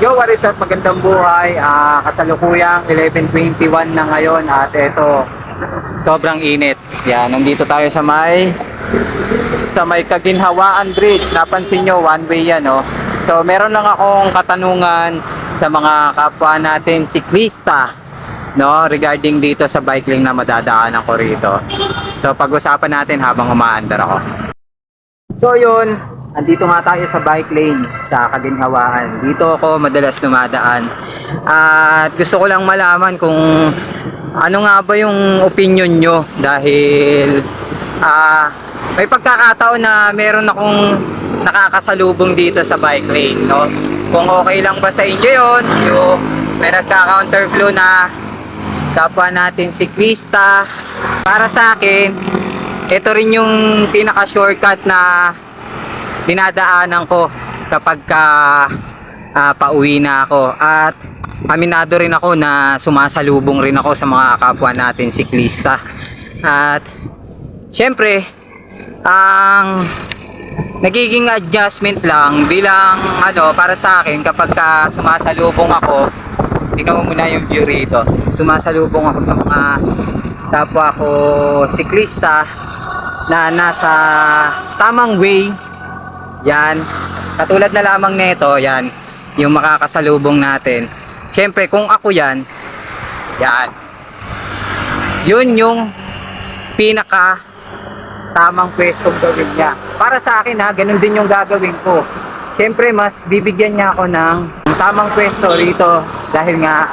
Yo, what is up? Magandang buhay. Ah, kasalukuyang 11.21 na ngayon at ito, sobrang init. Yan, nandito tayo sa may sa may Kaginhawaan Bridge. Napansin nyo, one way yan, oh. So, meron lang akong katanungan sa mga kapwa natin siklista, no, regarding dito sa bike lane na madadaanan ko rito. So, pag-usapan natin habang umaandar ako. So yun, andito nga tayo sa bike lane sa Kaginhawaan. Dito ako madalas dumadaan. At gusto ko lang malaman kung ano nga ba yung opinion nyo dahil ah may pagkakataon na meron akong nakakasalubong dito sa bike lane, no? Kung okay lang ba sa inyo yun, yung may nagka-counterflow na kapwa natin siklista. Para sa akin, ito rin yung pinaka-shortcut na dinadaanan ko kapag ka ah, pauwi na ako. At aminado rin ako na sumasalubong rin ako sa mga kapwa natin siklista. At syempre, ang nagiging adjustment lang bilang ano para sa akin kapag ka sumasalubong ako tingnan mo muna yung view rito sumasalubong ako sa mga kapwa ko siklista na nasa tamang way yan katulad na lamang nito yan yung makakasalubong natin syempre kung ako yan yan yun yung pinaka tamang pwestong gawin niya. Para sa akin ha, ganun din yung gagawin ko. Siyempre, mas bibigyan niya ako ng tamang pwesto rito dahil nga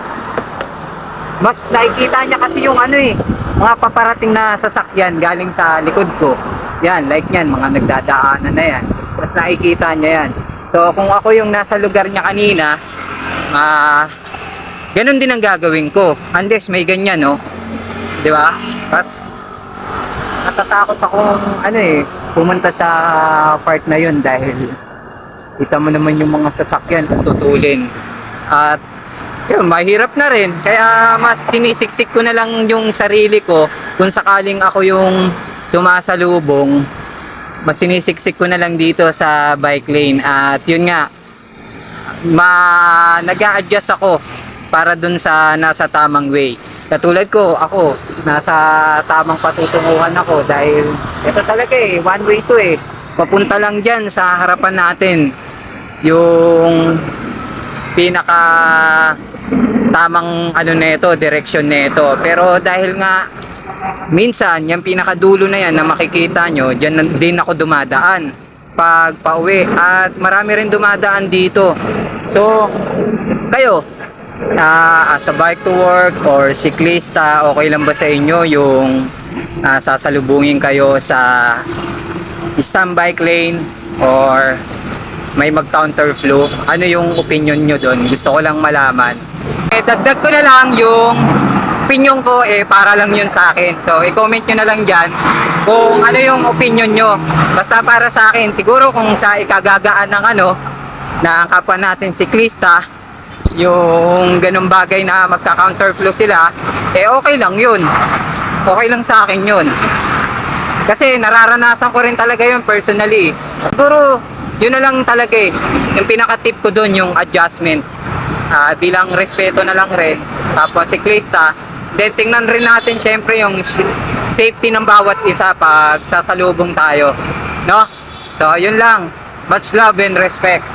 mas nakikita niya kasi yung ano eh, mga paparating na sasakyan galing sa likod ko. Yan, like yan, mga nagdadaanan na yan. Mas nakikita niya yan. So, kung ako yung nasa lugar niya kanina, ah, ganun din ang gagawin ko. Unless may ganyan, no? Di ba? Pas, natatakot ako ano eh pumunta sa part na yun dahil kita mo naman yung mga sasakyan kung tutulin at yun mahirap na rin kaya mas sinisiksik ko na lang yung sarili ko kung sakaling ako yung sumasalubong mas sinisiksik ko na lang dito sa bike lane. At yun nga ma nag adjust ako para dun sa nasa tamang way. Katulad ko ako nasa tamang patutunguhan ako dahil ito talaga eh one way to eh. Papunta lang dyan sa harapan natin yung pinaka tamang ano nito direksyon nito pero dahil nga minsan yung pinakadulo na yan na makikita nyo dyan din ako dumadaan pag pauwi at marami rin dumadaan dito so kayo ah, as a bike to work or siklista, okay lang ba sa inyo yung ah, sasalubungin kayo sa isang bike lane or may mag-counterflow? Ano yung opinion nyo doon? Gusto ko lang malaman. Eh, dagdag ko na lang yung opinion ko eh para lang yun sa akin. So, i-comment nyo na lang dyan kung ano yung opinion nyo. Basta para sa akin, siguro kung sa ikagagaan ng ano, ng kapwa natin siklista, yung ganung bagay na magka-counterflow sila, eh okay lang yun. Okay lang sa akin yun. Kasi nararanasan ko rin talaga yun personally. Siguro, yun na lang talaga eh. Yung pinaka-tip ko dun, yung adjustment. Ah, bilang respeto na lang rin. Tapos siklista. Then tingnan rin natin syempre yung safety ng bawat isa pag sasalubong tayo. No? So, yun lang. Much love and respect.